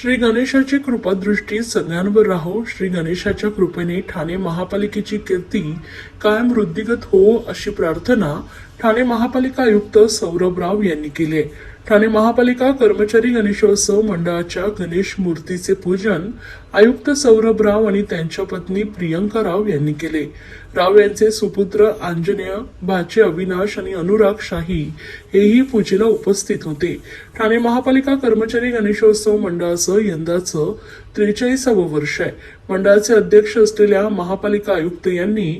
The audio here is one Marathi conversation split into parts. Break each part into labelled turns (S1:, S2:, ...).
S1: श्री गणेशाची कृपादृष्टी सगळ्यांवर राहो. श्री गणेशाच्या कृपेने ठाणे महापालिकेची कीर्ती कायम वृद्धिगत हो अशी प्रार्थना ठाणे महापालिका आयुक्त सौरभ राव यांनी केली आहे. ठाणे महापालिका कर्मचारी गणेशोत्सव मंडळाच्या गणेश मूर्तीचे पूजन आयुक्त सौरभ राव आणि त्यांच्या पत्नी प्रियंका राव यांनी केले. राव यांचे सुपुत्र आंजनेय भाचे अविनाश आणि अनुराग शाही हेही पूजेला उपस्थित होते. ठाणे महापालिका कर्मचारी गणेशोत्सव मंडळाचं यंदाचं त्रेचाळीसावं वर्ष आहे. मंडळाचे अध्यक्ष असलेल्या महापालिका आयुक्त यांनी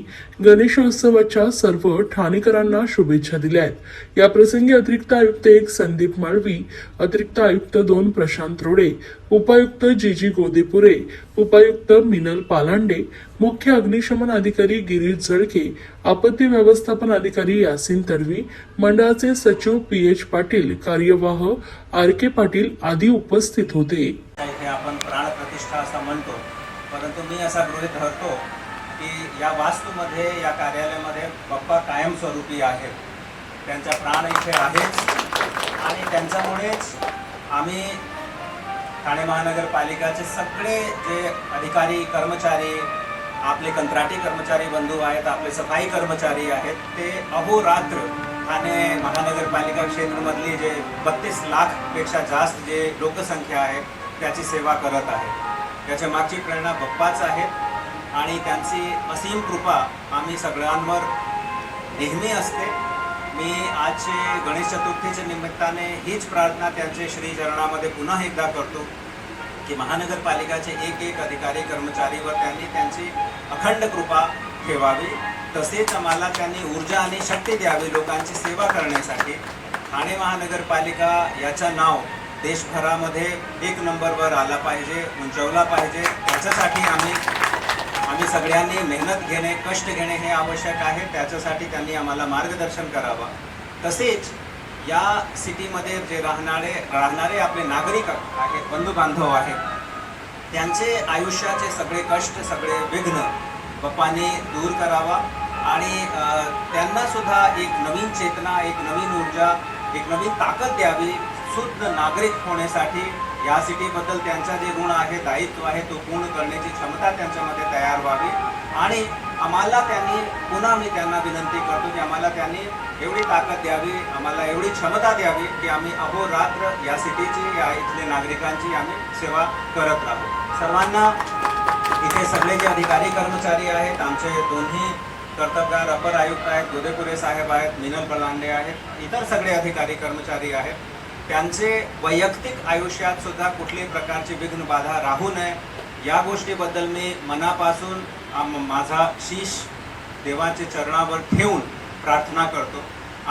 S1: गणेशोत्सवाच्या सर्व ठाणेकरांना शुभेच्छा दिल्या आहेत. या प्रसंगी अतिरिक्त आयुक्त एक संदीप माळवी अतिरिक्त आयुक्त दोन प्रशांत रोडे उपायुक्त जी जी गोदेपुरे उपायुक्त मिनल पालांडे मुख्य अग्निशमन अधिकारी गिरीश जळके आपत्ती व्यवस्थापन अधिकारी यासिन तडवी मंडळाचे सचिव पी एच पाटील कार्यवाह आर के पाटील आदी उपस्थित होते.
S2: आपण प्राण प्रतिष्ठा असं म्हणतो. परंतु मी असा गृहित धरतो की या वास्तूमध्ये या कार्यालयामध्ये बाप्पा कायमस्वरूपी आहेत. त्यांचा प्राण इथे आहेच आणि त्यांच्यामुळेच आम्ही ठाणे महानगरपालिकाचे सगळे जे अधिकारी कर्मचारी आपले कंत्राटी कर्मचारी बंधू आहेत आपले सफाई कर्मचारी आहेत ते अहोरात्र ठाणे महानगरपालिका क्षेत्रामधली जे बत्तीस लाखपेक्षा जास्त जे लोकसंख्या आहे त्याची सेवा करत आहे याच्या मागची प्रेरणा बप्पाच आहेत आणि त्यांची असीम कृपा आम्ही सगळ्यांवर नेहमी असते. मी आजचे गणेश चतुर्थीच्या निमित्ताने हीच प्रार्थना त्यांचे श्रीचरणामध्ये पुन्हा एकदा करतो की महानगरपालिकाचे एक एक अधिकारी कर्मचारीवर त्यांनी त्यांची अखंड कृपा ठेवावी. तसेच आम्हाला त्यांनी ऊर्जा आणि शक्ती द्यावी लोकांची सेवा करण्यासाठी. ठाणे महानगरपालिका याचं नाव देशभरामध्ये एक नंबरवर आला पाहिजे उंचवला पाहिजे. त्याच्यासाठी आम्ही आम्ही सगळ्यांनी मेहनत घेणे कष्ट घेणे हे आवश्यक आहे. त्याच्यासाठी त्यांनी आम्हाला मार्गदर्शन करावं. तसेच या सिटीमध्ये जे राहणारे राहणारे आपले नागरिक आहेत बंधू बांधव आहेत त्यांचे आयुष्याचे सगळे कष्ट सगळे विघ्न पप्पाने दूर करावा. आणि त्यांनासुद्धा एक नवीन चेतना एक नवीन ऊर्जा एक नवीन ताकद द्यावी. शुद्ध नागरिक होण्यासाठी या सिटीबद्दल त्यांचा जे ऋण आहे दायित्व आहे तो पूर्ण करण्याची क्षमता त्यांच्यामध्ये तयार व्हावी. आणि आम्हाला त्यांनी पुन्हा मी त्यांना विनंती करतो की आम्हाला त्यांनी एवढी ताकद द्यावी आम्हाला एवढी क्षमता द्यावी की आम्ही अहोरात्र या सिटीची या इथल्या नागरिकांची आम्ही सेवा करत राहू. सर्वांना इथे सगळे जे अधिकारी कर्मचारी आहेत आमचे दोन्ही कर्तबगार अपर आयुक्त आहेत गोदेपुरे साहेब आहेत मिनल पलांडे आहेत इतर सगळे अधिकारी कर्मचारी आहेत. त्यांचे वैयक्तिक आयुष्यात सुद्धा कुठल्याही प्रकारची विघ्न बाधा राहू नये या गोष्टीबद्दल मी मनापासून माझा शीश देवाचे चरणावर ठेवून प्रार्थना करतो.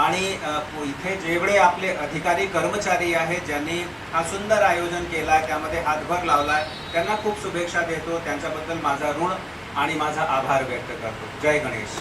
S2: आणि इथे जेवढे आपले अधिकारी कर्मचारी आहेत ज्यांनी हा सुंदर आयोजन केला आहे त्यामध्ये हातभार लावला आहे त्यांना खूप शुभेच्छा देतो. त्यांच्याबद्दल माझा ऋण आणि माझा आभार व्यक्त करतो. जय गणेश.